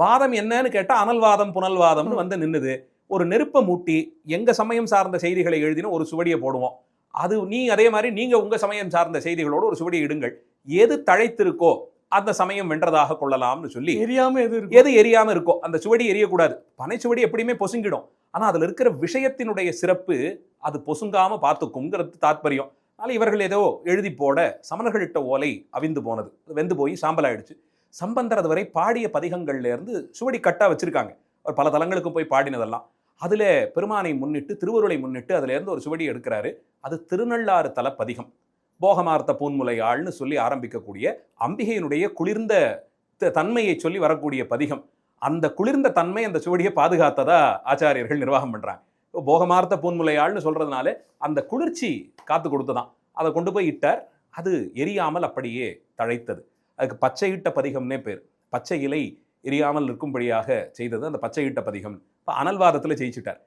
வாதம் என்னன்னு கேட்டா அனல்வாதம் புனல்வாதம்னு வந்து நின்னுது. ஒரு நெருப்பை மூட்டி எங்க சமயம் சார்ந்த செய்திகளை எழுதின ஒரு சுவடியை போடுவோம். அது நீ அதே மாதிரி நீங்க உங்க சமயம் சார்ந்த செய்திகளோடு ஒரு சுவடியை இடுங்கள். எது தழைத்திருக்கோ அந்த சமயம் வென்றதாக கொள்ளலாம்னு சொல்லி தெரியாம எது எது எரியாம இருக்கோ அந்த சுவடி எரியக்கூடாது. பனைச்சுவடி எப்படியுமே பொசுங்கிடும். ஆனா அதுல இருக்கிற விஷயத்தினுடைய சிறப்பு அது பொசுங்காம பார்த்துக்குங்கிறது தாத்பரியம். அதனால இவர்கள் ஏதோ எழுதி போட சமணர்களிட்ட ஓலை அவிந்து போனது. வெந்து போய் சாம்பல் ஆயிடுச்சு சம்பந்தர் அது வரை பாடிய பதிகங்கள்லேருந்து சுவடி கட்டாக வச்சிருக்காங்க. அவர் பல தலங்களுக்கு போய் பாடினதெல்லாம். அதில் பெருமானை முன்னிட்டு திருவருளை முன்னிட்டு அதுலேருந்து ஒரு சுவடி எடுக்கிறாரு. அது திருநள்ளாறு தல பதிகம். போகமார்த்த பூன்முலையாள்னு சொல்லி ஆரம்பிக்கக்கூடிய அம்பிகையினுடைய குளிர்ந்த த- தன்மையை சொல்லி வரக்கூடிய பதிகம். அந்த குளிர்ந்த தன்மை அந்த சுவடியை பாதுகாத்ததா ஆச்சாரியர்கள் நிர்வாகம் பண்றாங்க. இப்போ போகமார்த்த பூன்முலையாள்னு சொல்கிறதுனால அந்த குளிர்ச்சி காத்து கொடுத்ததான். அதை கொண்டு போய் இட்டார். அது எரியாமல் அப்படியே தழைத்தது. அதுக்கு பச்சையிட்ட பதிகம்னே பேர். பச்சை இலை எரியாமல் நிற்கும்படியாக செய்தது அந்த பச்சையிட்ட பதிகம். இப்போ அனல்வாதத்தில் ஜெயிச்சிட்டார்.